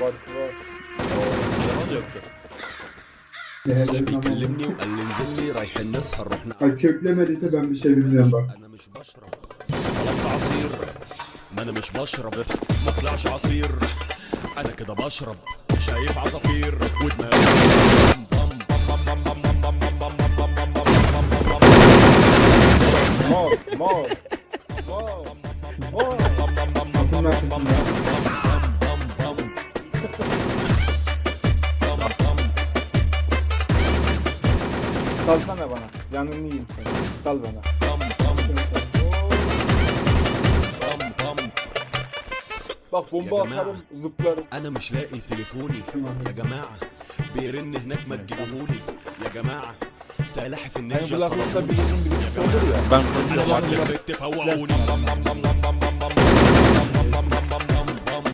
farkı var. Yaramaz yoktu. صاحبي كلمني وقال لي انزل لي رايحين نسهر رحنا Ay köklemediyse ben bir şey bilmiyorum bak. انا مش بشرب طلبت عصير ما انا مش بشرب ما طلعش عصير انا كده بشرب شايف عصافير ودماغي Mor, mor. Mor. Mor. Salsana bana. Canını yiyeyim seni. Sal bana. Bak bomba Ya jama'a. atarım, zıplarım. انا مش لاقي تليفوني يا جماعه بيرن هناك ما تجيبوهولي يا جماعه سلاحف Hani النينجا kulaklıkta طلبني birisinin birisi olur ya. Ben انا konuşacağım. شكلي بك تفوقوني